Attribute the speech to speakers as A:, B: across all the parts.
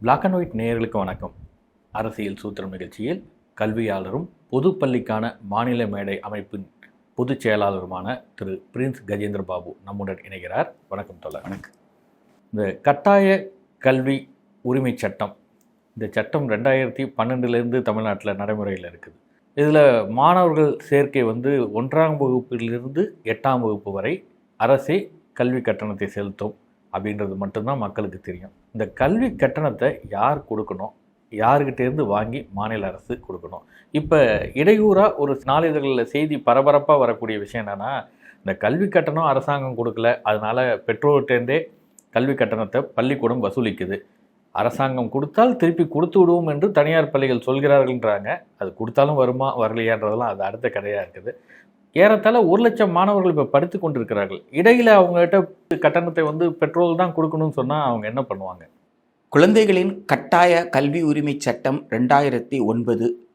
A: Black and white நேயர்களுக்கு வணக்கம். அரசியல் சூத்திரம் நிகழ்ச்சியில் கல்வியாளரும் பொதுப்பள்ளிக்கான மாநில மேடை அமைப்பின் பொதுச் செயலாளருமான திரு பிரின்ஸ் கஜேந்திர பாபு நம்முடன் இணைகிறார். வணக்கம் தோழர். வணக்கம். இந்த கட்டாய கல்வி உரிமை சட்டம் இந்த சட்டம் ரெண்டாயிரத்தி பன்னெண்டுலேருந்து தமிழ்நாட்டில் நடைமுறையில் இருக்குது. இதில் மாணவர்கள் சேர்க்கை வந்து ஒன்றாம் வகுப்பிலிருந்து எட்டாம் வகுப்பு வரை அரசே கல்வி கட்டணத்தை செலுத்தும் அப்படின்றது மட்டும்தான் மக்களுக்கு தெரியும். இந்த கல்வி கட்டணத்தை யார் கொடுக்கணும்? யாருக்கிட்டேருந்து வாங்கி மாநில அரசு கொடுக்கணும்? இப்போ இடையூறாக ஒரு நாளிதழ்களில் செய்தி பரபரப்பாக வரக்கூடிய விஷயம் என்னென்னா இந்த கல்வி கட்டணம் அரசாங்கம் கொடுக்கல அதனால் பெற்றோர்கிட்டேருந்தே கல்வி கட்டணத்தை பள்ளிக்கூடம் வசூலிக்குது. அரசாங்கம் கொடுத்தால் திருப்பி கொடுத்து விடுவோம் என்று தனியார் பள்ளிகள் சொல்கிறார்கள்ன்றாங்க. அது கொடுத்தாலும் வருமா வரலையான்றதெல்லாம் அது அடுத்த கதையாக இருக்குது. ஏறத்தாழ ஒரு லட்சம் மாணவர்கள் இப்போ படித்து கொண்டிருக்கிறார்கள். இடையில் அவங்ககிட்ட கட்டணத்தை வந்து பெட்ரோல் தான் கொடுக்கணும்னு சொன்னால் அவங்க என்ன பண்ணுவாங்க?
B: குழந்தைகளின் கட்டாய கல்வி உரிமை சட்டம் ரெண்டாயிரத்தி ஒன்பது.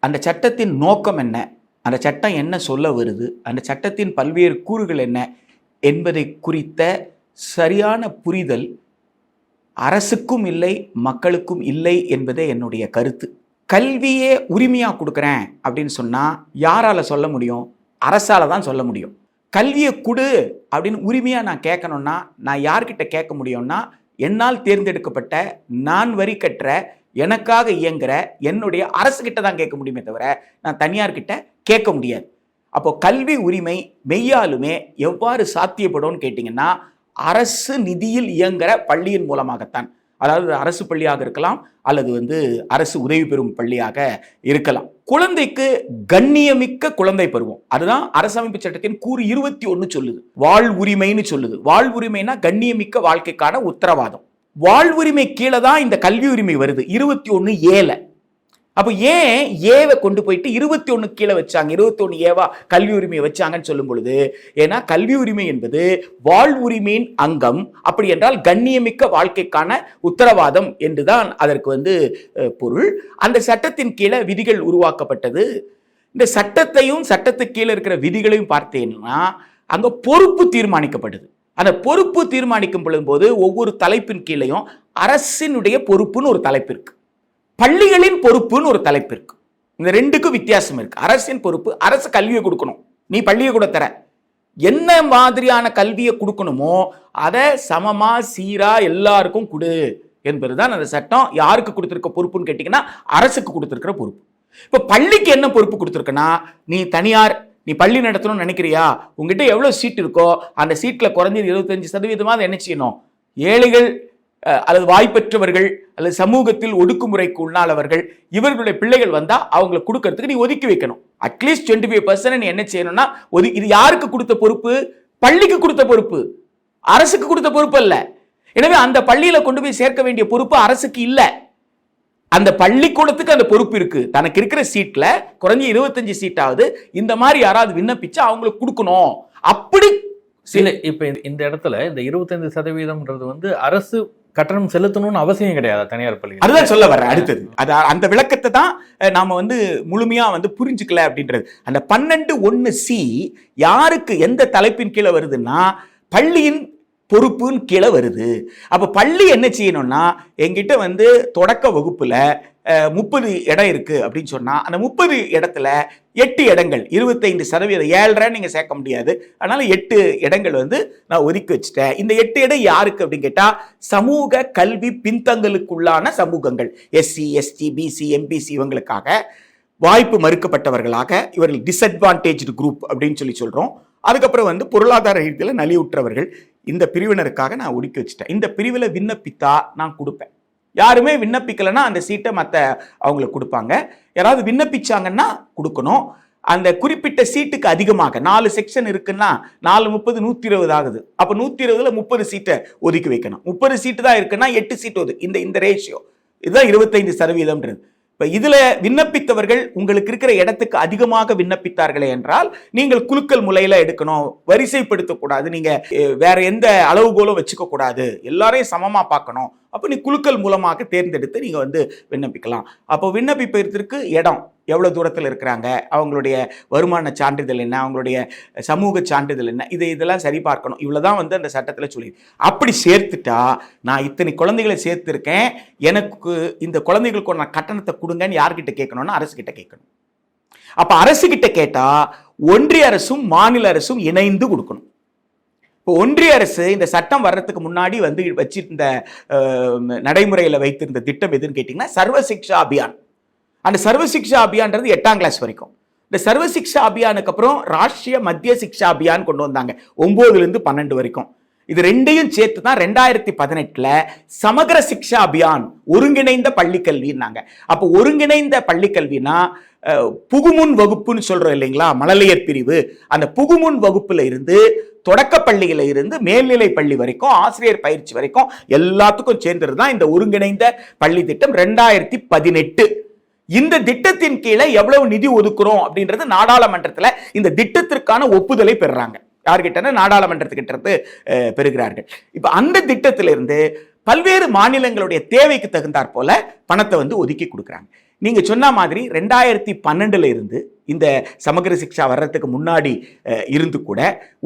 B: அந்த சட்டத்தின் நோக்கம் என்ன? அந்த சட்டம் என்ன சொல்ல வருது? அந்த சட்டத்தின் பல்வேறு கூறுகள் என்ன? என்பதை குறித்த சரியான புரிதல் அரசுக்கும் இல்லை மக்களுக்கும் இல்லை என்பதே என்னுடைய கருத்து. கல்வியே உரிமையாக கொடுக்குறேன் அப்படின்னு சொன்னால் யாரால் சொல்ல முடியும்? அரசால் தான் சொல்ல முடியும். கல்வியை கொடு அப்படின்னு உரிமையாக நான் கேட்கணும்னா நான் யார்கிட்ட கேட்க முடியும்னா என்னால் தேர்ந்தெடுக்கப்பட்ட நான் வரி கட்டுற எனக்காக இயங்குகிற என்னுடைய அரசுகிட்ட தான் கேட்க முடியுமே தவிர நான் தனியார்கிட்ட கேட்க முடியாது. அப்போ கல்வி உரிமை மெய்யாலுமே எவ்வாறு சாத்தியப்படும்னு கேட்டிங்கன்னா அரசு நிதியில் இயங்குகிற பள்ளியின் மூலமாகத்தான். அதாவது அரசு பள்ளியாக இருக்கலாம் அல்லது வந்து அரசு உதவி பெறும் பள்ளியாக இருக்கலாம். குழந்தைக்கு கண்ணியமிக்க குழந்தை பருவம். அதுதான் அரசமைப்பு சட்டத்தின் கூறு இருபத்தி ஒன்று சொல்லுது. வாழ் உரிமைன்னு சொல்லுது. வாழ் உரிமைனா கண்ணியமிக்க வாழ்க்கைக்கான உத்தரவாதம். வாழ்வுரிமை கீழே தான் இந்த கல்வி உரிமை வருது. இருபத்தி ஒன்று ஏழை அப்போ ஏன் ஏவை கொண்டு போயிட்டு இருபத்தி ஒன்று கீழே வச்சாங்க? இருபத்தி ஒன்று ஏவா கல்வி உரிமையை வச்சாங்கன்னு சொல்லும் பொழுது ஏன்னா கல்வி உரிமை என்பது வாழ்வுரிமையின் அங்கம். அப்படி என்றால் கண்ணியமிக்க வாழ்க்கைக்கான உத்தரவாதம் என்றுதான் அதற்கு வந்து பொருள். அந்த சட்டத்தின் கீழே விதிகள் உருவாக்கப்பட்டது. இந்த சட்டத்தையும் சட்டத்துக்கு கீழே இருக்கிற விதிகளையும் பார்த்தீங்கன்னா அங்கே பொறுப்பு தீர்மானிக்கப்படுது அந்த பொறுப்பு தீர்மானிக்கும் பொழுது ஒவ்வொரு தலைப்பின் கீழேயும் அரசினுடைய பொறுப்புன்னு ஒரு தலைப்பு இருக்குது பள்ளிகளின் பொறுப்புன்னு ஒரு தலைப்பு இருக்கு. இந்த ரெண்டுக்கும் வித்தியாசம் இருக்கு. அரசின் பொறுப்பு அரசு கல்வியை கொடுக்கணும். நீ பள்ளியை கூட தர. என்ன மாதிரியான கல்வியை கொடுக்கணுமோ அதை சமமா சீரா எல்லாருக்கும் கொடு என்பது தான் அந்த சட்டம். யாருக்கு கொடுத்துருக்க பொறுப்புன்னு கேட்டிங்கன்னா அரசுக்கு கொடுத்துருக்கிற பொறுப்பு. இப்போ பள்ளிக்கு என்ன பொறுப்பு கொடுத்துருக்குன்னா நீ தனியார் நீ பள்ளி நடத்தணும்னு நினைக்கிறியா? உங்ககிட்ட எவ்வளோ சீட் இருக்கோ அந்த சீட்டில் குறைஞ்சது இருபத்தஞ்சு சதவீதமாக என்ன செய்யணும்? ஏழைகள் அல்லது வாய்ப்பற்றவர்கள் அல்லது சமூகத்தில் ஒடுக்குமுறைக்கு உள்ளானவர்கள் இவர்களுடைய பிள்ளைகள் வந்தால் அவங்களை கொடுக்கறதுக்கு நீ ஒதுக்கி வைக்கணும். அட்லீஸ்ட் டுவெண்ட்டி ஃபைவ் பர்சன்ட் நீ என்ன செய்யணும்னா ஒது இது யாருக்கு கொடுத்த பொறுப்பு? பள்ளிக்கு கொடுத்த பொறுப்பு. அரசுக்கு கொடுத்த பொறுப்பு அல்ல. எனவே அந்த பள்ளியில் கொண்டு போய் சேர்க்க வேண்டிய பொறுப்பு அரசுக்கு இல்லை. அந்த பள்ளிக்கூடத்துக்கு அந்த பொறுப்பு இருக்கு. தனக்கு இருக்கிற சீட்ல குறைஞ்ச இருபத்தஞ்சு சீட்டாவது இந்த மாதிரி யாராவது விண்ணப்பிச்சு அவங்களுக்கு கொடுக்கணும். அப்படி
A: சில இப்போ இந்த இடத்துல இந்த இருபத்தைந்து சதவீதம்ன்றது வந்து அரசு கட்டணம் செலுத்தணும்னு அவசியம் கிடையாது தனியார் பள்ளி
B: அதுதான் சொல்ல வர அடுத்தது. அது அந்த விளக்கத்தை தான் நாம வந்து முழுமையா வந்து புரிஞ்சுக்கல அப்படின்றது. அந்த பன்னெண்டு ஒன்று சி யாருக்கு எந்த தலைப்பின் கீழே வருதுன்னா பள்ளியின் பொறுப்புன்னு கீழே வருது. அப்போ பள்ளி என்ன செய்யணும்னா எங்கிட்ட வந்து தொடக்க வகுப்புல முப்பது இடம் இருக்கு அப்படின்னு சொன்னா அந்த முப்பது இடத்துல எட்டு இடங்கள் இருபத்தைந்து சதவீதம் ஏழரை நீங்க சேர்க்க முடியாது. அதனால எட்டு இடங்கள் வந்து நான் ஒதுக்கி வச்சுட்டேன். இந்த எட்டு இடம் யாருக்கு அப்படின்னு கேட்டா சமூக கல்வி பின்தங்களுக்குள்ளான சமூகங்கள். எஸ்சி எஸ்டி பிசி எம்பிசி இவங்களுக்காக வாய்ப்பு மறுக்கப்பட்டவர்களாக இவர்கள் டிஸ்அட்வான்டேஜ்டு குரூப் அப்படின்னு சொல்லி சொல்றோம். அதுக்கப்புறம் வந்து பொருளாதார ரீதியில் நலிவுற்றவர்கள். இந்த பிரிவினருக்காக நான் ஒதுக்கி வச்சுட்டேன். இந்த பிரிவில் விண்ணப்பித்தா நான் கொடுப்பேன். யாருமே விண்ணப்பிக்கலைன்னா அந்த சீட்டை மற்ற அவங்களுக்கு கொடுப்பாங்க. யாராவது விண்ணப்பிச்சாங்கன்னா கொடுக்கணும். அந்த குறிப்பிட்ட சீட்டுக்கு அதிகமாக நாலு செக்ஷன் இருக்குன்னா நாலு முப்பது நூற்றி இருபது ஆகுது. அப்போ நூற்றி இருபதுல முப்பது சீட்டை ஒதுக்கி வைக்கணும். முப்பது சீட்டு தான் இருக்குன்னா எட்டு சீட்டு ஒது இந்த இந்த ரேஷியோ இதுதான் இருபத்தைந்து சதவீதம்ன்றது. இப்போ இதில் விண்ணப்பித்தவர்கள் உங்களுக்கு இருக்கிற இடத்துக்கு அதிகமாக விண்ணப்பித்தார்களே என்றால் நீங்கள் குலுக்கல் முலையில் எடுக்கணும். வரிசைப்படுத்தக்கூடாது. நீங்கள் வேற எந்த அளவுகோலும் வச்சுக்கக்கூடாது. எல்லாரையும் சமமாக பார்க்கணும். அப்போ நீ குழுக்கள் மூலமாக தேர்ந்தெடுத்து நீங்கள் வந்து விண்ணப்பிக்கலாம். அப்போ விண்ணப்பிப்பதற்கு இடம் எவ்வளோ தூரத்தில் இருக்கிறாங்க? அவங்களுடைய வருமான சான்றிதழ் என்ன? அவங்களுடைய சமூக சான்றிதழ் என்ன? இது இதெல்லாம் சரி பார்க்கணும். இவ்வளோ தான் வந்து அந்த சட்டத்தில் சொல்லி அப்படி சேர்த்துட்டா நான் இத்தனை குழந்தைகளை சேர்த்துருக்கேன். எனக்கு இந்த குழந்தைகளுக்கு நான் கட்டணத்தை கொடுங்கன்னு யார்கிட்ட கேட்கணும்னா அரசுக்கிட்ட கேட்கணும். அப்போ அரசுக்கிட்ட கேட்டால் ஒன்றிய அரசும் மாநில அரசும் இணைந்து கொடுக்கணும். இப்போ ஒன்றிய அரசு இந்த சட்டம் வர்றதுக்கு முன்னாடி வந்து வச்சிருந்த நடைமுறையில் வைத்திருந்த திட்டம் எதுன்னு கேட்டிங்கன்னா சர்வசிக்ஷா அபியான். அந்த சர்வசிக்ஷா அபியான்றது எட்டாம் கிளாஸ் வரைக்கும். இந்த சர்வசிக்ஷா அபியானுக்கு அப்புறம் ராஷ்டிரிய மத்திய சிக்ஷா அபியான் கொண்டு வந்தாங்க. ஒம்போதுலேருந்து பன்னெண்டு வரைக்கும். இது ரெண்டையும் சேர்த்து தான் ரெண்டாயிரத்தி பதினெட்டில் சமகர சிக்ஷா அபியான் ஒருங்கிணைந்த பள்ளிக்கல்வின்னாங்க அப்போ ஒருங்கிணைந்த பள்ளிக்கல்வினா புகுமுன் வகுப்புன்னு சொல்கிறோம் இல்லைங்களா? மழலையர் பிரிவு. அந்த புகுமுன் வகுப்பில் இருந்து தொடக்கப் பள்ளியில் இருந்து மேல்நிலை பள்ளி வரைக்கும் ஆசிரியர் பயிற்சி வரைக்கும் எல்லாத்துக்கும் சேர்ந்தது தான் இந்த ஒருங்கிணைந்த பள்ளி திட்டம் ரெண்டாயிரத்தி பதினெட்டு. இந்த திட்டத்தின் கீழே எவ்வளவு நிதி ஒதுக்குறோம் அப்படின்றது நாடாளுமன்றத்தில் இந்த திட்டத்திற்கான ஒப்புதலை பெறுறாங்க. யார்கிட்டனா நாடாளுமன்றத்துக்கிட்ட இருந்து பெறுகிறார்கள். இப்போ அந்த திட்டத்திலிருந்து பல்வேறு மாநிலங்களுடைய தேவைக்கு தகுந்தாற் போல பணத்தை வந்து ஒதுக்கி கொடுக்குறாங்க. நீங்கள் சொன்ன மாதிரி ரெண்டாயிரத்தி பன்னெண்டுல இருந்து இந்த சமகர சிக்ஷா வர்றதுக்கு முன்னாடி இருந்து கூட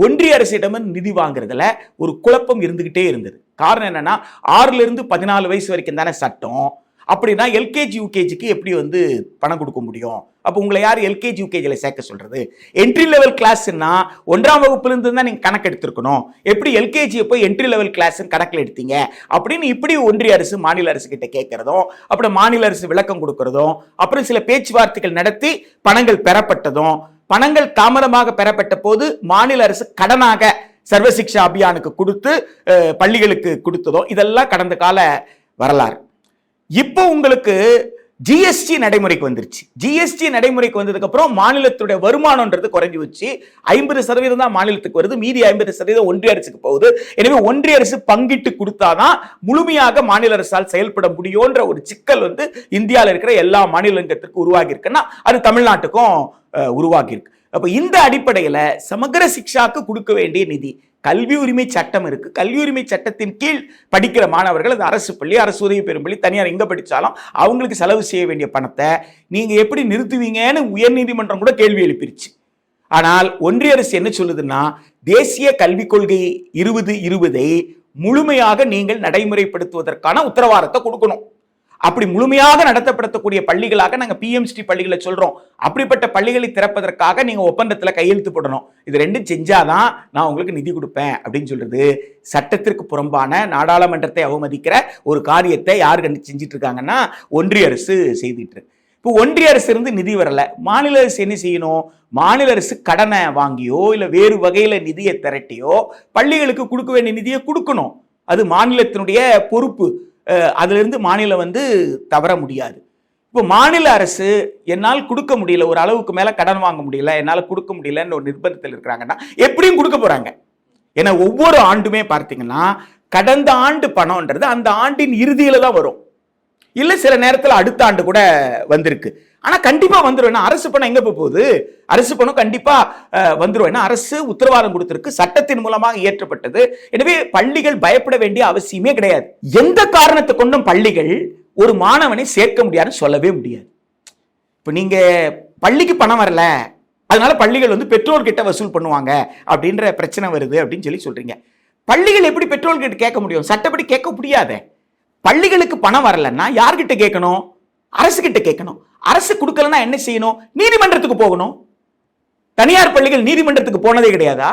B: ஒன்றிய அரசிடம் நிதி வாங்குறதுல ஒரு குழப்பம் இருந்துகிட்டே இருந்தது. காரணம் என்னன்னா ஆறுலேருந்து பதினாலு வயசு வரைக்கும் தானே சட்டம். அப்படின்னா எல்கேஜி யூகேஜிக்கு எப்படி வந்து பணம் கொடுக்க முடியும்? அப்போ உங்களை யார் எல்கேஜி யூகேஜியில் சேர்க்க சொல்கிறது என்ட்ரி லெவல் கிளாஸ்னா ஒன்றாம் வகுப்புலேருந்து தான் நீங்கள் கணக்கு எடுத்திருக்கணும். எப்படி எல்கேஜியை போய் என்ட்ரி லெவல் கிளாஸ்ன்னு கணக்கில் எடுத்தீங்க? அப்படின்னு இப்படி ஒன்றிய அரசு மாநில அரசு கிட்ட கேட்குறதும் அப்புறம் மாநில அரசு விளக்கம் கொடுக்கறதும் அப்புறம் சில பேச்சுவார்த்தைகள் நடத்தி பணங்கள் பெறப்பட்டதும் பணங்கள் தாமதமாக பெறப்பட்ட போது மாநில அரசு கடனாக சர்வசிக்ஷா அபியானுக்கு கொடுத்து பள்ளிகளுக்கு கொடுத்ததும் இதெல்லாம் கடந்த கால வரலாறு. இப்போ உங்களுக்கு ஜிஎஸ்டி நடைமுறைக்கு வந்துருச்சு. ஜிஎஸ்டி நடைமுறைக்கு வந்ததுக்கப்புறம் மாநிலத்துடைய வருமானம்ன்றது குறைஞ்சி வச்சு ஐம்பது சதவீதம் தான் மாநிலத்துக்கு வருது. மீதி ஐம்பது சதவீதம் ஒன்றிய அரசுக்கு போகுது. எனவே ஒன்றிய அரசு பங்கிட்டு கொடுத்தாதான் முழுமையாக மாநில அரசால் செயல்பட முடியும்ன்ற ஒரு சிக்கல் வந்து இந்தியாவில் இருக்கிற எல்லா மாநிலங்கத்திற்கும் உருவாகி இருக்குன்னா அது தமிழ்நாட்டுக்கும் உருவாகியிருக்கு. உருவாகி இருக்கு அப்போ இந்த அடிப்படையில் சமகர சிக்ஷாக்கு கொடுக்க வேண்டிய நிதி. கல்வி உரிமை சட்டம் இருக்குது கல்வி உரிமை சட்டத்தின் கீழ் படிக்கிற மாணவர்கள் அது அரசு பள்ளி அரசு உதவி பெறும் பள்ளி தனியார் எங்கே படித்தாலும் அவங்களுக்கு செலவு செய்ய வேண்டிய பணத்தை நீங்கள் எப்படி நிறுத்துவீங்கன்னு உயர்நீதிமன்றம் கூட கேள்வி எழுப்பிருச்சு. ஆனால் ஒன்றிய அரசு என்ன சொல்லுதுன்னா தேசிய கல்விக் கொள்கை இருபது இருபதை முழுமையாக நீங்கள் நடைமுறைப்படுத்துவதற்கான உத்தரவாதத்தை கொடுக்கணும். அப்படி முழுமையாக நடத்தப்படுத்தக்கூடிய பள்ளிகளாக நாங்கள் பிஎம்ஸ்டி பள்ளிகளை சொல்கிறோம் அப்படிப்பட்ட பள்ளிகளை திறப்பதற்காக நீங்கள் ஒப்பந்தத்தில் கையெழுத்து போடணும். இது ரெண்டும் செஞ்சாதான் நான் உங்களுக்கு நிதி கொடுப்பேன் அப்படின்னு சொல்றது. சட்டத்திற்கு புறம்பான நாடாளுமன்றத்தை அவமதிக்கிற ஒரு காரியத்தை யார் கண்டு செஞ்சிட்டு இருக்காங்கன்னா ஒன்றிய அரசு செய்துட்டு இப்போ ஒன்றிய அரசு இருந்து நிதி வரல. மாநில அரசு என்ன செய்யணும்? மாநில அரசு கடனை வாங்கியோ இல்லை வேறு வகையில் நிதியை திரட்டியோ பள்ளிகளுக்கு கொடுக்க வேண்டிய நிதியை கொடுக்கணும். அது மாநிலத்தினுடைய பொறுப்பு. அதிலிருந்து மாநிலம் வந்து தவற முடியாது. இப்போ மாநில அரசு என்னால் கொடுக்க முடியல ஒரு அளவுக்கு மேலே கடன் வாங்க முடியல என்னால் கொடுக்க முடியலன்னு ஒரு நிர்பந்தத்தில் இருக்கிறாங்கன்னா எப்படியும் கொடுக்க போகிறாங்க ஏன்னா ஒவ்வொரு ஆண்டுமே பார்த்தீங்கன்னா கடந்த ஆண்டு பணம்ன்றது அந்த ஆண்டின் இறுதியில் தான் வரும். இல்லை சில நேரத்தில் அடுத்த ஆண்டு கூட வந்திருக்கு. ஆனால் கண்டிப்பாக வந்துரும். ஏன்னா அரசு பணம் எங்கே போகுது? அரசு பணம் கண்டிப்பாக வந்துடும் வந்துரும். ஏன்னா அரசு உத்தரவாதம் கொடுத்திருக்கு. சட்டத்தின் மூலமாக இயற்றப்பட்டது. எனவே பள்ளிகள் பயப்பட வேண்டிய அவசியமே கிடையாது. எந்த காரணத்தை கொண்டும் பள்ளிகள் ஒரு மாணவனை சேர்க்க முடியாதுன்னு சொல்லவே முடியாது. இப்போ நீங்கள் பள்ளிக்கு பணம் வரல. அதனால பள்ளிகள் வந்து பெற்றோர்கிட்ட வசூல் பண்ணுவாங்க. அப்படின்ற பிரச்சனை வருது அப்படின்னு சொல்லி சொல்றீங்க. பள்ளிகள் எப்படி பெற்றோர்கிட்ட கேட்க முடியும்? சட்டப்படி கேட்க முடியாதே. பள்ளிகளுக்கு பணம் வரலன்னா யார்கிட்ட கேட்கணும்? அரசுக்கிட்ட கேட்கணும். அரசு கொடுக்கலன்னா என்ன செய்யணும்? நீதிமன்றத்துக்கு போகணும். தனியார் பள்ளிகள் நீதிமன்றத்துக்கு போனதே கிடையாதா?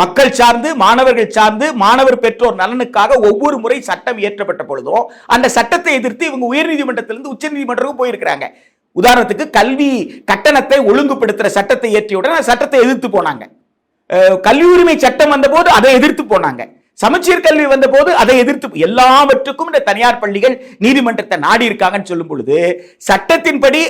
B: மக்கள் சார்ந்து மாணவர்கள் சார்ந்து மாணவர் பெற்றோர் நலனுக்காக ஒவ்வொரு முறை சட்டம் இயற்றப்பட்ட பொழுதும் அந்த சட்டத்தை எதிர்த்து இவங்க உயர்நீதிமன்றத்திலிருந்து உச்ச நீதிமன்றத்துக்கு போயிருக்கிறாங்க. உதாரணத்துக்கு கல்வி கட்டணத்தை ஒழுங்குபடுத்துகிற சட்டத்தை இயற்றியுடன் சட்டத்தை எதிர்த்து போனாங்க. கல்வி உரிமை சட்டம் வந்தபோது அதை எதிர்த்து போனாங்க. சமச்சீர் கல்வி வந்தபோது அதை எதிர்த்து எல்லாவற்றுக்கும் இந்த தனியார் பள்ளிகள் நீதிமன்றத்தை நாடி இருக்காங்கன்னு சொல்லும் பொழுது சட்டத்தின்படி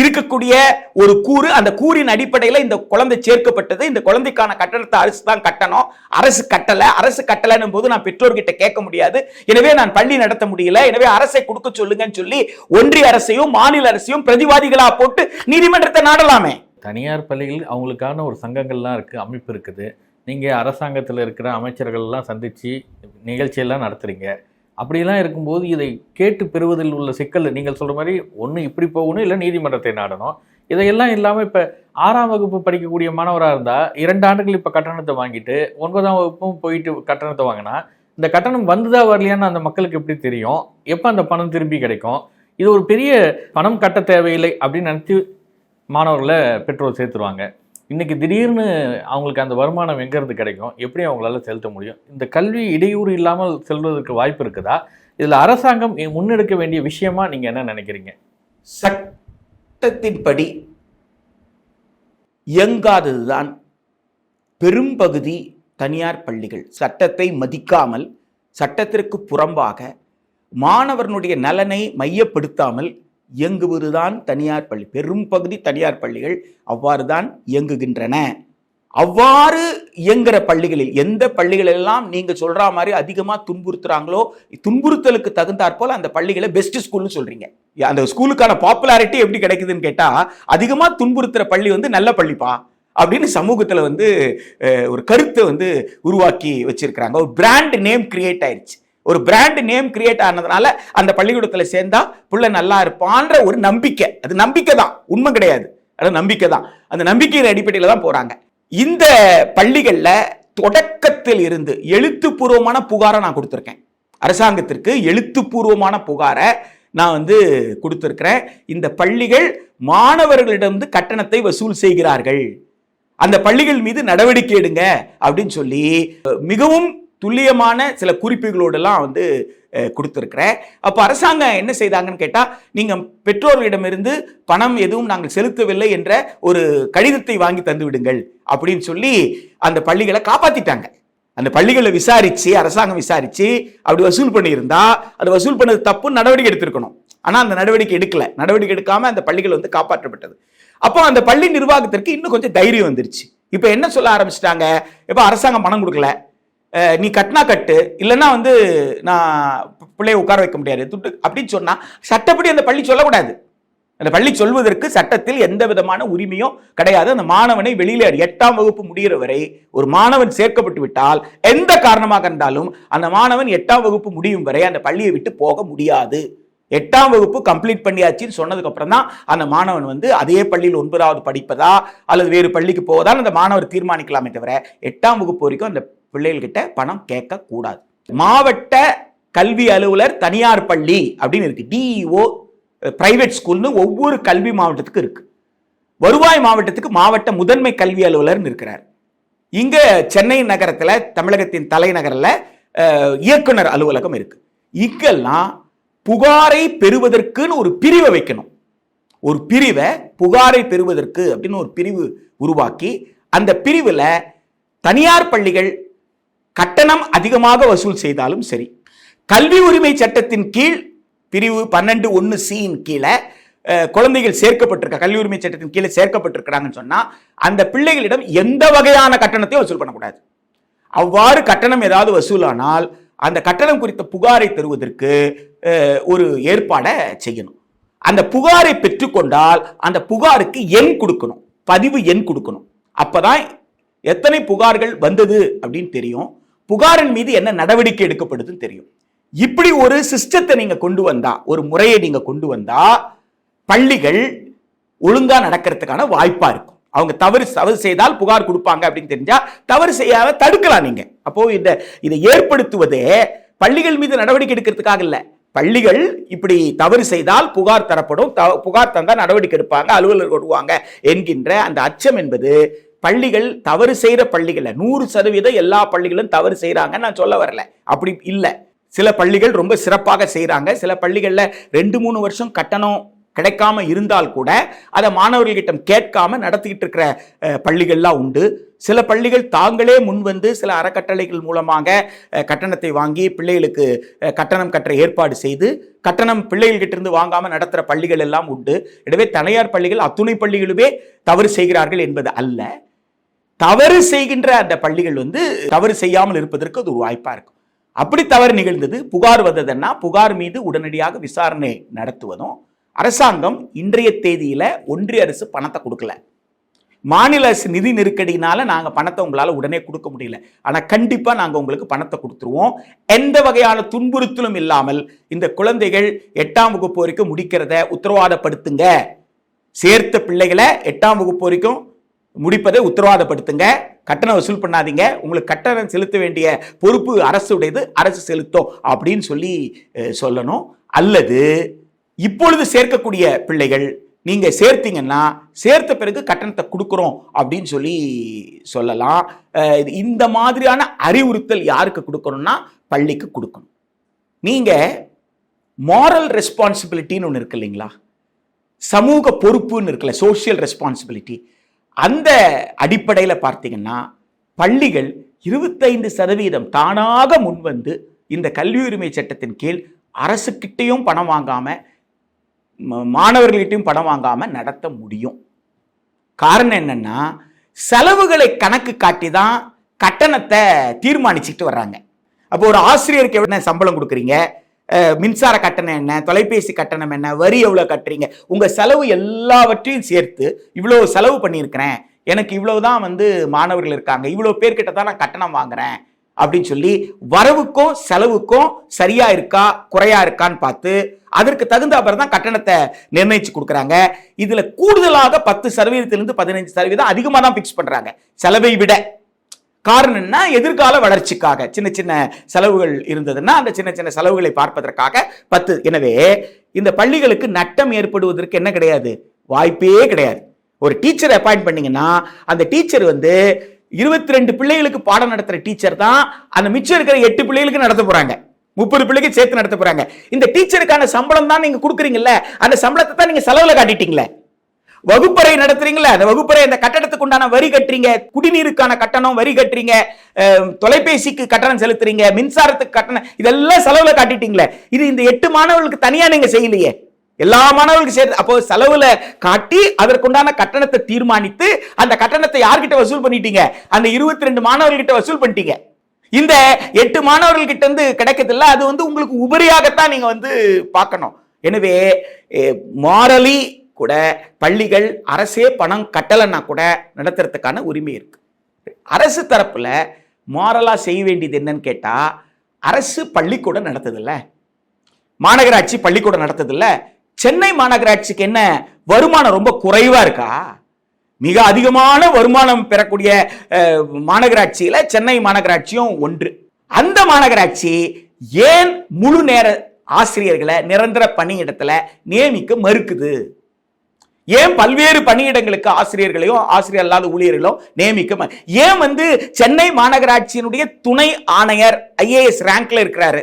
B: இருக்கக்கூடிய ஒரு கூறு அந்த கூறின் அடிப்படையில் இந்த குழந்தை சேர்க்கப்பட்டது. இந்த குழந்தைக்கான கட்டணத்தை அரசு தான் கட்டணும். அரசு கட்டலை. அரசு கட்டலைன்னும் போது நான் பெற்றோர்கிட்ட கேட்க முடியாது. எனவே நான் பள்ளி நடத்த முடியல. எனவே அரசை கொடுக்க சொல்லுங்கன்னு சொல்லி ஒன்றிய அரசையும் மாநில அரசையும் பிரதிவாதிகளாக போட்டு நீதிமன்றத்தை நாடலாமே.
A: தனியார் பள்ளிகள் அவங்களுக்கான ஒரு சங்கங்கள்லாம் இருக்குது அமைப்பு இருக்குது. நீங்கள் அரசாங்கத்தில் இருக்கிற அமைச்சர்கள்லாம் சந்தித்து நிகழ்ச்சியெல்லாம் நடத்துகிறீங்க அப்படிலாம் இருக்கும்போது இதை கேட்டு பெறுவதில் உள்ள சிக்கல் நீங்கள் சொல்கிற மாதிரி ஒன்று இப்படி போகணும் இல்லை நீதிமன்றத்தை நாடணும். இதையெல்லாம் இல்லாமல் இப்போ ஆறாம் வகுப்பு படிக்கக்கூடிய மாணவராக இருந்தால் இரண்டு ஆண்டுகள் இப்போ கட்டணத்தை வாங்கிட்டு ஒன்பதாம் வகுப்பும் போயிட்டு கட்டணத்தை வாங்கினா இந்த கட்டணம் வந்துதா வரலையான்னு அந்த மக்களுக்கு எப்படி தெரியும்? எப்போ அந்த பணம் திரும்பி கிடைக்கும்? இது ஒரு பெரிய பணம் கட்ட தேவையில்லை அப்படின்னு நினச்சி மாணவர்களை பெற்றோர் சேர்த்துருவாங்க. இன்றைக்கி திடீர்னு அவங்களுக்கு அந்த வருமானம் எங்கேருந்து கிடைக்கும்? எப்படி அவங்களால செலுத்த முடியும்? இந்த கல்வி இடையூறு இல்லாமல் செல்வதற்கு வாய்ப்பு இருக்குதா? இதில் அரசாங்கம் முன்னெடுக்க வேண்டிய விஷயமா நீங்கள் என்ன நினைக்கிறீங்க?
B: சட்டத்தின்படி இயங்காததுதான் பெரும்பகுதி தனியார் பள்ளிகள். சட்டத்தை மதிக்காமல் சட்டத்திற்கு புறம்பாக மாணவனுடைய நலனை மையப்படுத்தாமல் இயங்குவதுதான் தனியார் பள்ளி. பெரும் பகுதி தனியார் பள்ளிகள் அவ்வாறு தான் இயங்குகின்றன. அவ்வாறு இயங்குகிற பள்ளிகளில் எந்த பள்ளிகளெல்லாம் நீங்க சொல்ற மாதிரி அதிகமாக துன்புறுத்துறாங்களோ துன்புறுத்தலுக்கு தகுந்தாற் அந்த பள்ளிகளை பெஸ்ட் ஸ்கூல்னு சொல்றீங்க. அந்த ஸ்கூலுக்கான பாப்புலாரிட்டி எப்படி கிடைக்குதுன்னு கேட்டா அதிகமாக துன்புறுத்துற பள்ளி வந்து நல்ல பள்ளிப்பா அப்படின்னு சமூகத்தில் வந்து ஒரு கருத்தை வந்து உருவாக்கி வச்சிருக்கிறாங்க. ஒரு பிராண்ட் நேம் கிரியேட் ஆயிடுச்சு ஒரு பிராண்ட் நேம் கிரியேட் ஆனதுனால அந்த பள்ளிக்கூடத்தில் சேர்ந்தா புள்ள நல்லா இருப்பான்ற ஒரு நம்பிக்கை. அது நம்பிக்கை தான் உண்மை கிடையாது. அது நம்பிக்கை தான் அந்த நம்பிக்கையின் அடிப்படையில் தான் போறாங்க. இந்த பள்ளிகளில் தொடக்கத்தில் இருந்து எழுத்துப்பூர்வமான புகாரை நான் கொடுத்துருக்கேன். அரசாங்கத்திற்கு எழுத்துப்பூர்வமான புகாரை நான் வந்து கொடுத்துருக்கிறேன். இந்த பள்ளிகள் மாணவர்களிடம் கட்டணத்தை வசூல் செய்கிறார்கள். அந்த பள்ளிகள் மீது நடவடிக்கை எடுங்க அப்படின்னு சொல்லி மிகவும் துல்லியமான சில குறிப்புகளோடெல்லாம் வந்து கொடுத்துருக்குறேன். அப்போ அரசாங்கம் என்ன செய்தாங்கன்னு கேட்டால் நீங்கள் பெற்றோர்களிடமிருந்து பணம் எதுவும் நாங்கள் செலுத்தவில்லை என்ற ஒரு கடிதத்தை வாங்கி தந்து விடுங்கள் அப்படின்னு சொல்லி அந்த பள்ளிகளை காப்பாற்றிட்டாங்க அந்த பள்ளிகளை விசாரித்து அரசாங்கம் விசாரித்து அப்படி வசூல் பண்ணியிருந்தா அது வசூல் பண்ணது தப்பு நடவடிக்கை எடுத்திருக்கணும். ஆனால் அந்த நடவடிக்கை எடுக்கல. நடவடிக்கை எடுக்காமல் அந்த பள்ளிகள் வந்து காப்பாற்றப்பட்டது. அப்போ அந்த பள்ளி நிர்வாகத்திற்கு இன்னும் கொஞ்சம் தைரியம் வந்துருச்சு. இப்போ என்ன சொல்ல ஆரம்பிச்சிட்டாங்க? இப்போ அரசாங்கம் பணம் கொடுக்கல. நீ கட்டினா கட்டு இல்லைன்னா வந்து நான் பிள்ளைய உட்கார வைக்க முடியாது. துட்டு அப்படின்னு சொன்னால் சட்டப்படி அந்த பள்ளி சொல்லக்கூடாது. அந்த பள்ளி சொல்வதற்கு சட்டத்தில் எந்த விதமான உரிமையும் கிடையாது. அந்த மாணவனை வெளியில எட்டாம் வகுப்பு முடிகிற வரை ஒரு மாணவன் சேர்க்கப்பட்டு விட்டால் எந்த காரணமாக இருந்தாலும் அந்த மாணவன் எட்டாம் வகுப்பு முடியும் வரை அந்த பள்ளியை விட்டு போக முடியாது. எட்டாம் வகுப்பு கம்ப்ளீட் பண்ணியாச்சுன்னு சொன்னதுக்கு அப்புறம் தான் அந்த மாணவன் வந்து அதே பள்ளியில் ஒன்பதாவது படிப்பதா அல்லது வேறு பள்ளிக்கு போவதா அந்த மாணவர் தீர்மானிக்கலாமே தவிர எட்டாம் வகுப்பு வரைக்கும் அந்த பிள்ளைகள்கிட்ட பணம் கேட்கக்கூடாது. மாவட்ட கல்வி அலுவலர் தனியார் பள்ளி அப்படின்னு இருக்கு. டிஇஓ பிரைவேட் ஸ்கூல்னு ஒவ்வொரு கல்வி மாவட்டத்துக்கு இருக்கு. வருவாய் மாவட்டத்துக்கு மாவட்ட முதன்மை கல்வி அலுவலர்னு இருக்கிறார். இங்க சென்னை நகரத்தில் தமிழகத்தின் தலைநகரில் இயக்குனர் அலுவலகம் இருக்கு. இங்கெல்லாம் புகாரை பெறுவதற்குன்னு ஒரு பிரிவை வைக்கணும். ஒரு பிரிவை புகாரை பெறுவதற்கு அப்படின்னு ஒரு பிரிவு உருவாக்கி அந்த பிரிவில் தனியார் பள்ளிகள் கட்டணம் அதிகமாக வசூல் செய்தாலும் சரி கல்வி உரிமை சட்டத்தின் கீழ் பிரிவு பன்னெண்டு ஒன்று சியின் கீழே குழந்தைகள் சேர்க்கப்பட்டிருக்க கல்வி உரிமை சட்டத்தின் கீழே சேர்க்கப்பட்டிருக்கிறாங்கன்னு சொன்னால் அந்த பிள்ளைகளிடம் எந்த வகையான கட்டணத்தையும் வசூல் பண்ணக்கூடாது. அவ்வாறு கட்டணம் ஏதாவது வசூலானால் அந்த கட்டணம் குறித்த புகாரை தருவதற்கு ஒரு ஏற்பாடை செய்யணும். அந்த புகாரை பெற்றுக்கொண்டால் அந்த புகாருக்கு எண் கொடுக்கணும் பதிவு எண் கொடுக்கணும். அப்போதான் எத்தனை புகார்கள் வந்தது அப்படின்னு தெரியும். புகாரின் மீது என்ன நடவடிக்கை எடுக்கப்படுதுன்னு தெரியும். இப்படி ஒரு சிஸ்டத்தை நீங்க கொண்டு வந்தா ஒரு முறையை நீங்க கொண்டு வந்தா பள்ளிகள் ஒழுங்கா நடக்கிறதுக்கான வாய்ப்பா இருக்கும். அவங்க தவறு தவறு செய்தால் புகார் கொடுப்பாங்க அப்படின்னு தெரிஞ்சா தவறு செய்யாம தடுக்கலாம் நீங்க. அப்போ இந்த இதை ஏற்படுத்துவதே பள்ளிகள் மீது நடவடிக்கை எடுக்கிறதுக்காக இல்ல. பள்ளிகள் இப்படி தவறு செய்தால் புகார் தரப்படும் த- புகார் தந்தா நடவடிக்கை எடுப்பாங்க அலுவலர் வருவாங்க என்கின்ற அந்த அச்சம் என்பது பள்ளிகள் தவறு செய்கிற பள்ளிகளில் நூறு சதவீதம் எல்லா பள்ளிகளும் தவறு செய்கிறாங்க நான் சொல்ல வரல. அப்படி இல்லை. சில பள்ளிகள் ரொம்ப சிறப்பாக செய்கிறாங்க சில பள்ளிகளில் ரெண்டு மூணு வருஷம் கட்டணம் கிடைக்காம இருந்தால் கூட அதை மாணவர்களிடம் கேட்காம நடத்திக்கிட்டு இருக்கிற பள்ளிகள்லாம் உண்டு. சில பள்ளிகள் தாங்களே முன்வந்து சில அறக்கட்டளைகள் மூலமாக கட்டணத்தை வாங்கி பிள்ளைகளுக்கு கட்டணம் கற்ற ஏற்பாடு செய்து கட்டணம் பிள்ளைகள்கிட்ட இருந்து வாங்காம நடத்துகிற பள்ளிகள் எல்லாம் உண்டு. எனவே தனியார் பள்ளிகள் அத்துணை பள்ளிகளுமே தவறு செய்கிறார்கள் என்பது அல்ல. தவறு செய்கின்ற அந்த பள்ளிகள் வந்து தவறு செய்யாமல் இருப்பதற்கு அது ஒரு வாய்ப்பாக இருக்கும். அப்படி தவறு நிகழ்ந்தது புகார் வந்ததுன்னா புகார் மீது உடனடியாக விசாரணை நடத்துவதும் அரசாங்கம் இன்றைய தேதியில் ஒன்றிய அரசு பணத்தை கொடுக்கல. மாநில அரசு நிதி நெருக்கடினால நாங்கள் பணத்தை உங்களால் உடனே கொடுக்க முடியல. ஆனால் கண்டிப்பாக நாங்கள் உங்களுக்கு பணத்தை கொடுத்துருவோம். எந்த வகையான துன்புறுத்தலும் இல்லாமல் இந்த குழந்தைகள் எட்டாம் வகுப்பு வரைக்கும் முடிக்கிறத உத்தரவாதப்படுத்துங்க. சேர்த்த பிள்ளைகளை எட்டாம் வகுப்பு வரைக்கும் முடிப்பதை உத்தரவாதப்படுத்துங்க. கட்டணம் வசூல் பண்ணாதீங்க. உங்களுக்கு கட்டணம் செலுத்த வேண்டிய பொறுப்பு அரசுடையது. அரசு செலுத்தும் அப்படின்னு சொல்லி சொல்லணும். அல்லது இப்பொழுது சேர்க்கக்கூடிய பிள்ளைகள் நீங்க சேர்த்தீங்கன்னா சேர்த்த பிறகு கட்டணத்தை கொடுக்குறோம் அப்படின்னு சொல்லி சொல்லலாம். இது இந்த மாதிரியான அறிவுறுத்தல் யாருக்கு கொடுக்கணும்னா பள்ளிக்கு கொடுக்கணும். நீங்க மாரல் ரெஸ்பான்சிபிலிட்டின்னு ஒன்று இருக்கு இல்லைங்களா? சமூக பொறுப்புன்னு இருக்குல்ல சோஷியல் ரெஸ்பான்சிபிலிட்டி அந்த அடிப்படையில் பார்த்தீங்கன்னா பள்ளிகள் இருபத்தைந்து சதவீதம் தானாக முன்வந்து இந்த கல்வி உரிமை சட்டத்தின் கீழ் அரசுக்கிட்டையும் பணம் வாங்காமல் மாணவர்கள்கிட்டையும் பணம் வாங்காமல் நடத்த முடியும். காரணம் என்னென்னா செலவுகளை கணக்கு காட்டி தான் கட்டணத்தை தீர்மானிச்சுட்டு வர்றாங்க. அப்போ ஒரு ஆசிரியருக்கு என்ன சம்பளம் கொடுக்குறீங்க? மின்சார கட்டணம் என்ன? தொலைபேசி கட்டணம் என்ன? வரி எவ்வளோ கட்டுறீங்க? உங்கள் செலவு எல்லாவற்றையும் சேர்த்து இவ்வளோ செலவு பண்ணியிருக்கிறேன். எனக்கு இவ்வளோ தான் வந்து மாணவர்கள் இருக்காங்க. இவ்வளோ பேர்கிட்ட தான் நான் கட்டணம் வாங்குறேன். அப்படின்னு சொல்லி வரவுக்கும் செலவுக்கும் சரியா இருக்கா? குறையா இருக்கான்னு பார்த்து அதற்கு தகுந்தாப்பறம் தான் கட்டணத்தை நிர்ணயிச்சு கொடுக்குறாங்க. இதுல கூடுதலாக பத்து சதவீதத்திலிருந்து பதினஞ்சு சதவீதம் அதிகமாக தான் ஃபிக்ஸ் பண்றாங்க. செலவை விட. காரணம்னா எதிர்கால வளர்ச்சிக்காக. சின்ன சின்ன செலவுகள் இருந்ததுன்னா அந்த சின்ன சின்ன செலவுகளை பார்ப்பதற்காக பத்து. எனவே இந்த பள்ளிகளுக்கு நட்டம் ஏற்படுவதற்கு என்ன கிடையாது? வாய்ப்பே கிடையாது. ஒரு டீச்சர் அப்பாயிண்ட் பண்ணீங்கன்னா அந்த டீச்சர் வந்து இருபத்தி ரெண்டு பிள்ளைகளுக்கு பாடம் நடத்துற டீச்சர் தான் அந்த மிச்சம் இருக்கிற எட்டு பிள்ளைகளுக்கு நடத்த போறாங்க. முப்பது பிள்ளைக்கு சேர்த்து நடத்த போறாங்க. இந்த டீச்சருக்கான சம்பளம் தான் நீங்க கொடுக்குறீங்கல்ல அந்த சம்பளத்தை தான் நீங்க செலவுல காட்டிட்டீங்களே. வகுப்பறை நடத்துறீங்களா அந்த வகுப்பறை அந்த கட்டடத்துக்கு உண்டான வரி கட்டுறீங்க குடிநீருக்கான கட்டணம் வரி கட்டுறீங்க தொலைபேசிக்கு கட்டணம் செலுத்துறீங்க மின்சாரத்துக்கு கட்டணம் இதெல்லாம் செலவுல காட்டிட்டீங்களே. இது இந்த எட்டு மாணவர்களுக்கு தனியா நீங்க செய்யலையே. எல்லா மாணவர்களுக்கும் சேர்த்து அப்போ செலவுல காட்டி அதற்குண்டான கட்டணத்தை தீர்மானித்து அந்த கட்டணத்தை யார்கிட்ட வசூல் பண்ணிட்டீங்க? அந்த இருபத்தி ரெண்டு மாணவர்கிட்ட வசூல் பண்ணிட்டீங்க. இந்த எட்டு மாணவர்கள் கிட்ட இருந்து கிடைக்கிறதில்ல அது வந்து உங்களுக்கு உபரியாகத்தான் நீங்க வந்து பார்க்கணும். எனவே மாரலி கூட பள்ளிகள் அரசே பணம் கட்டலைன்னா கூட நடத்துறதுக்கான உரிமை இருக்குது அரசு தரப்பில் மாரலாக செய்ய வேண்டியது என்னன்னு கேட்டால் அரசு பள்ளிக்கூடம் நடத்துதில்ல. மாநகராட்சி பள்ளிக்கூடம் நடத்துதில்ல. சென்னை மாநகராட்சிக்கு என்ன வருமானம் ரொம்ப குறைவாக இருக்கா? மிக அதிகமான வருமானம் பெறக்கூடிய மாநகராட்சியில் சென்னை மாநகராட்சியும் ஒன்று. அந்த மாநகராட்சி ஏன் முழு நேர ஆசிரியர்களை நிரந்தர பணியிடத்தில் நியமிக்க மறுக்குது? ஏன் பல்வேறு பணியிடங்களுக்கு ஆசிரியர்களையும் ஆசிரியர் அல்லாத ஊழியர்களோ நியமிக்க ஏன் வந்து சென்னை மாநகராட்சியினுடைய துணை ஆணையர் ஐஏஎஸ் ரேங்க்ல இருக்கிறாரு?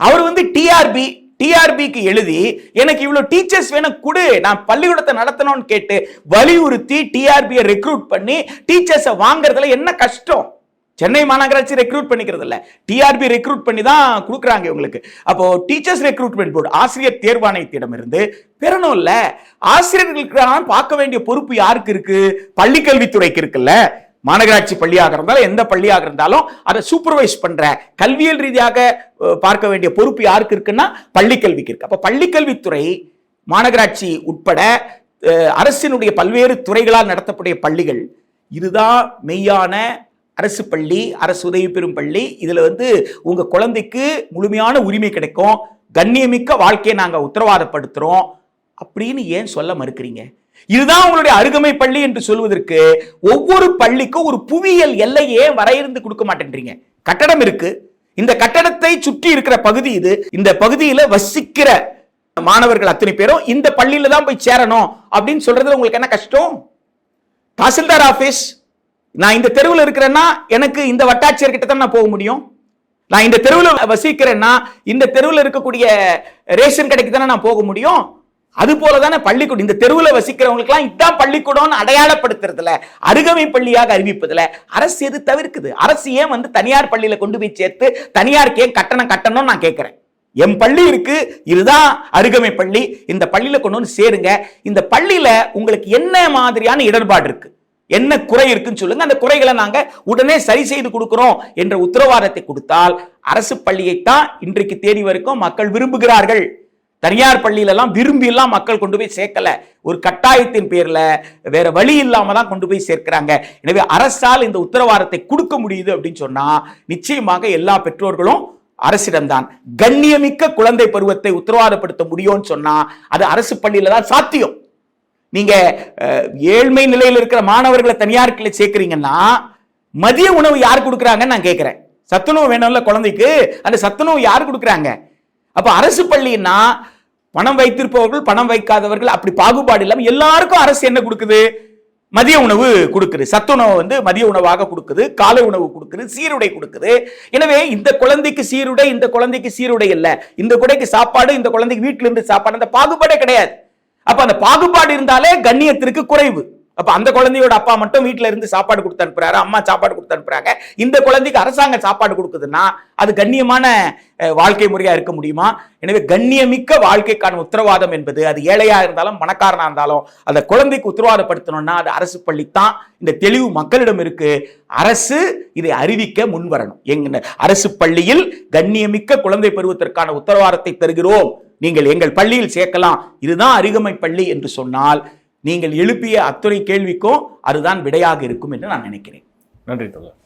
B: அவர் வந்து டிஆர்பி டிஆர்பிக்கு எழுதி எனக்கு இவ்வளோ டீச்சர்ஸ் வேணும் கொடு நான் பள்ளிக்கூடத்தை நடத்தணும்னு கேட்டு வலியுறுத்தி டிஆர்பியை ரெக்ரூட் பண்ணி டீச்சர்ஸை வாங்குறதுல என்ன கஷ்டம்? சென்னை மாநகராட்சி ரெக்ரூட் பண்ணிக்கிறது இல்ல டிஆர்பி ரெக்ரூட் பண்ணி தான் கொடுக்குறாங்க இவங்களுக்கு. அப்போ டீச்சர்ஸ் ரெக்ரூட்மெண்ட் போர்டு ஆசிரியர் தேர்வாணையத்திடம் இருந்து பெறணும் இல்ல. ஆசிரியர்களுக்கு பார்க்க வேண்டிய பொறுப்பு யாருக்கு இருக்கு? பள்ளி கல்வித்துறைக்கு இருக்குல்ல. மாநகராட்சி பள்ளியாக இருந்தாலும் எந்த பள்ளியாக இருந்தாலும் அதை சூப்பர்வைஸ் பண்ற கல்வியல் ரீதியாக பார்க்க வேண்டிய பொறுப்பு யாருக்கு இருக்குன்னா பள்ளிக்கல்விக்கு இருக்கு. அப்போ பள்ளிக்கல்வித்துறை மாநகராட்சி உட்பட அரசினுடைய பல்வேறு துறைகளால் நடத்தக்கூடிய பள்ளிகள் இதுதான் மெய்யான அரசு பள்ளி அரசு உதவி பெறும் பள்ளி இதில் வந்து உங்கள் குழந்தைக்கு முழுமையான உரிமை கிடைக்கும். கண்ணியமிக்க வாழ்க்கையை நாங்கள் உத்தரவாதப்படுத்துகிறோம் அப்படின்னு ஏன் சொல்ல மறுக்கிறீங்க? இதுதான் உங்களுடைய அருகமை பள்ளி என்று சொல்வதற்கு ஒவ்வொரு பள்ளிக்கும் ஒரு புவியியல் எல்லையே வரையறுந்து கொடுக்க மாட்டேன்றீங்க. கட்டடம் இருக்கு. இந்த கட்டடத்தை சுற்றி இருக்கிற பகுதி இது. இந்த பகுதியில வசிக்கிற மாணவர்கள் அத்தனை பேரும் இந்த பள்ளியில தான் போய் சேரணும். அப்படின்னு சொல்றதுல உங்களுக்கு என்ன கஷ்டம்? தாசில்தார் ஆபீஸ் நான் இந்த தெருவில் இருக்கிறேன்னா எனக்கு இந்த வட்டாட்சியர் கிட்ட தான் நான் போக முடியும். நான் இந்த தெருவில் வசிக்கிறேன்னா இந்த தெருவில் இருக்கக்கூடிய ரேஷன் கடைக்கு தானே நான் போக முடியும். அது போல தானே பள்ளிக்கூடம். இந்த தெருவில் வசிக்கிறவங்களுக்குலாம் இதான் பள்ளிக்கூடம்னு அடையாளப்படுத்துறதுல அருகமை பள்ளியாக அறிவிப்பதில் அரசு எது தவிர்க்குது? அரசு ஏன் வந்து தனியார் பள்ளியில் கொண்டு போய் சேர்த்து தனியாருக்கு ஏன் கட்டணம் கட்டணும்னு நான் கேட்குறேன். என் பள்ளி இருக்கு இதுதான் அருகமை பள்ளி. இந்த பள்ளியில் கொண்டு வந்து சேருங்க. இந்த பள்ளியில் உங்களுக்கு என்ன மாதிரியான இடர்பாடு இருக்குது என்ன குறை இருக்குன்னு சொல்லுங்க. அந்த குறைகளை நாங்க உடனே சரி செய்து கொடுக்கிறோம் என்ற உத்தரவாதத்தை கொடுத்தால் அரசு பள்ளியைத்தான் இன்றைக்கு தேடி வரைக்கும் மக்கள் விரும்புகிறார்கள். தனியார் பள்ளியிலலாம் விரும்பி எல்லாம் மக்கள் கொண்டு போய் சேர்க்கல. ஒரு கட்டாயத்தின் பேர்ல வேற வழி இல்லாம தான் கொண்டு போய் சேர்க்கிறாங்க. எனவே அரசால் இந்த உத்தரவாதத்தை கொடுக்க முடியுது அப்படின்னு சொன்னா நிச்சயமாக எல்லா பெற்றோர்களும் அரசிடம்தான். கண்ணியமிக்க குழந்தை பருவத்தை உத்தரவாதப்படுத்த முடியும்னு சொன்னா அது அரசு பள்ளியில தான் சாத்தியம். நீங்க ஏழ்மை நிலையில் இருக்கிற மாணவர்களை தனியார்களை சேர்க்கிறீங்கன்னா மதிய உணவு யார் கொடுக்குறாங்கன்னு நான் கேட்கிறேன் சத்துணவு வேணும்ல குழந்தைக்கு அந்த சத்துணவு யார் கொடுக்குறாங்க? அப்ப அரசு பள்ளின்னா பணம் வைத்திருப்பவர்கள் பணம் வைக்காதவர்கள் அப்படி பாகுபாடு இல்லாமல் எல்லாருக்கும் அரசு என்ன கொடுக்குது? மதிய உணவு கொடுக்குது. சத்துணவு வந்து மதிய உணவாக கொடுக்குது காலை உணவு கொடுக்குது சீருடை கொடுக்குது. எனவே இந்த குழந்தைக்கு சீருடை இந்த குழந்தைக்கு சீருடை இல்லை. இந்த குடைக்கு சாப்பாடு இந்த குழந்தைக்கு வீட்டிலிருந்து சாப்பாடு அந்த பாகுபாடே கிடையாது. அப்ப அந்த பாகுபாடு இருந்தாலே கண்ணியத்திற்கு குறைவு. அப்ப அந்த குழந்தையோட அப்பா மட்டும் வீட்டுல இருந்து சாப்பாடு கொடுத்து அனுப்புறாரு அம்மா சாப்பாடு கொடுத்து அனுப்புறாங்க. இந்த குழந்தைக்கு அரசாங்கம் சாப்பாடு கொடுக்குதுன்னா அது கண்ணியமான வாழ்க்கை முறையா இருக்க முடியுமா? எனவே கண்ணியமிக்க வாழ்க்கைக்கான உத்தரவாதம் என்பது அது ஏழையா இருந்தாலும் பணக்காரனா இருந்தாலும் அந்த குழந்தைக்கு உத்தரவாதப்படுத்தணும்னா அது அரசு பள்ளித்தான் இந்த தெளிவு மக்களிடம் இருக்கு. அரசு இதை அறிவிக்க முன்வரணும். எங்க அரசு பள்ளியில் கண்ணியமிக்க குழந்தை பருவத்திற்கான உத்தரவாதத்தை தருகிறோம். நீங்கள் எங்கள் பள்ளியில் சேர்க்கலாம். இதுதான் அருகமை பள்ளி என்று சொன்னால் நீங்கள் எழுப்பிய அத்துறை கேள்விக்கும் அதுதான் விடையாக இருக்கும் என்று நான் நினைக்கிறேன்.
A: நன்றி தோழர்.